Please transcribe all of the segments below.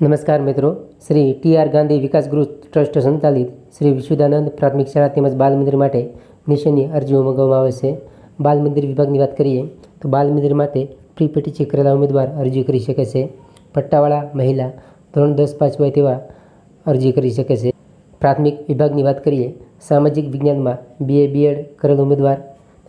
નમસ્કાર મિત્રો. Shri T R Gandhi Vikas Gruh trust સંચાલિત શ્રી વિશુદાનંદ પ્રાથમિક શાળા તેમજ બાલ મંદિર માટે નિશાની અરજીઓ મંગાવવામાં આવે છે. બાલ મંદિર વિભાગની વાત કરીએ, તો બાલ મંદિર માટે પ્રી પીટીસી કરેલા ઉમેદવાર અરજી કરી શકે છે. પટ્ટાવાળા, મહિલા, ધોરણ દસ પાંચ હોય તેવા અરજી કરી શકે છે. પ્રાથમિક વિભાગની વાત કરીએ, સામાજિક વિજ્ઞાનમાં બીએ બીએડ કરેલ ઉમેદવાર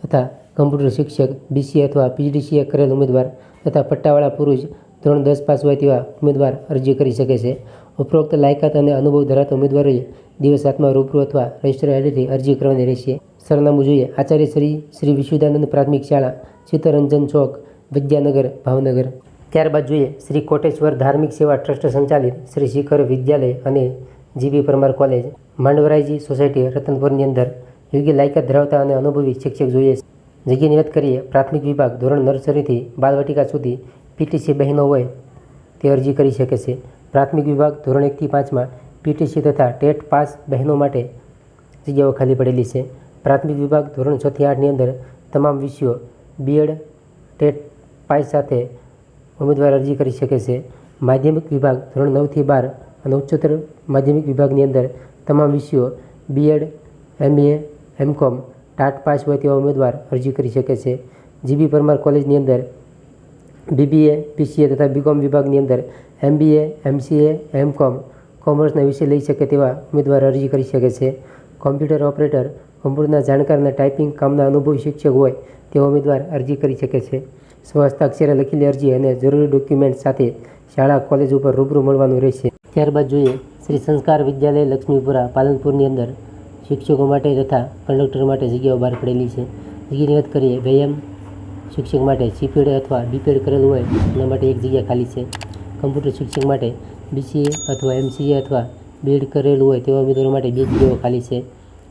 તથા કમ્પ્યુટર શિક્ષક બીસીએ અથવા પીજીડીસીએ કરેલ ઉમેદવાર તથા પટ્ટાવાળા પુરુષ ધોરણ દસ પાસ હોય તેવા ઉમેદવાર અરજી કરી શકે છે. ઉપરોક્ત લાયકાત અને અનુભવ ધરાવતા ઉમેદવારોએ દિવસ સાતમાં રૂબરૂ અથવા રજિસ્ટર આઈડીથી અરજી કરવાની રહેશે. સરનામું જોઈએ. આચાર્ય શ્રી શ્રી વિશ્વદાનંદ પ્રાથમિક શાળા, ચિત્તરંજન ચોક, વિદ્યાનગર, ભાવનગર. ત્યારબાદ જોઈએ. શ્રી કોટેશ્વર ધાર્મિક સેવા ટ્રસ્ટ સંચાલિત શ્રી શિખર વિદ્યાલય અને GB Parmar college. Mandavraiji society રતનપુરની અંદર યોગ્ય લાયકાત ધરાવતા અને અનુભવી શિક્ષક જોઈએ. જગ્યાની વાત કરીએ. પ્રાથમિક વિભાગ ધોરણ નર્સરીથી બાલવાટિકા સુધી પીટીસી બહેનો હોય તે અરજી કરી શકે છે. પ્રાથમિક વિભાગ ધોરણ એકથી પાંચમાં પીટીસી તથા ટેટ પાસ બહેનો માટે જગ્યાઓ ખાલી પડેલી છે. પ્રાથમિક વિભાગ ધોરણ છથી આઠની અંદર તમામ વિષયો બીએડ ટેટ પાસ સાથે ઉમેદવાર અરજી કરી શકે છે. માધ્યમિક વિભાગ ધોરણ નવથી બાર અને ઉચ્ચતર માધ્યમિક વિભાગની અંદર તમામ વિષયો BEd MA MCom TAT pass હોય તેવા ઉમેદવાર અરજી કરી શકે છે. જીબી પરમાર કોલેજની અંદર બીબીએ પીસીએ તથા બીકોમ વિભાગની અંદર એમબીએ એમસીએ એમકોમ કોમર્સના વિષય લઈ શકે તેવા ઉમેદવાર અરજી કરી શકે છે. કોમ્પ્યુટર ઓપરેટર કોમ્પ્યુટરના જાણકારના ટાઈપિંગ કામના અનુભવી શિક્ષક હોય તેવા ઉમેદવાર અરજી કરી શકે છે. સ્વહસ્તાક્ષરે લખેલી અરજી અને જરૂરી ડોક્યુમેન્ટ સાથે શાળા કોલેજ ઉપર રૂબરૂ મળવાનું રહેશે. ત્યારબાદ જોઈએ શ્રી સંસ્કાર વિદ્યાલય લક્ષ્મીપુરા, પાલનપુરની અંદર શિક્ષકો માટે તથા કંડક્ટર માટે જગ્યાઓ બહાર પડેલી છે. જગ્યાની વાત કરીએ વ્યાયામ શિક્ષક માટે સીપીએડ અથવા બીપીએડ કરેલું હોય, એના માટે એક જગ્યા ખાલી છે. કમ્પ્યુટર શિક્ષક માટે બીસીએ અથવા એમસીએ અથવા બીએડ કરેલું હોય તેવા ઉમેદવારો માટે બે જગ્યાઓ ખાલી છે.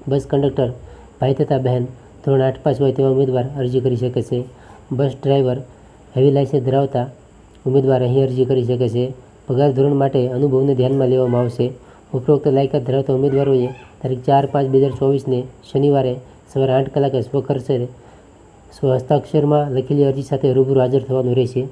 બસ કંડક્ટર, ભાઈ તથા બહેન, ધોરણ આઠ પાસ હોય તેવા ઉમેદવાર અરજી કરી શકે છે. બસ ડ્રાઈવર, હેવી લાઇસન્સ ધરાવતા ઉમેદવાર અહીં અરજી કરી શકે છે. પગાર ધોરણ માટે અનુભવને ધ્યાનમાં લેવામાં આવશે. ઉપરોક્ત લાયકાત ધરાવતા ઉમેદવારોએ તારીખ ચાર પાંચ બે હજાર ચોવીસને શનિવારે સવારે આઠ કલાકે સ્વખર્ચે સ્વ હસ્તાક્ષરમાં લખેલી અરજી સાથે રૂબરૂ હાજર થવાનું રહેશે.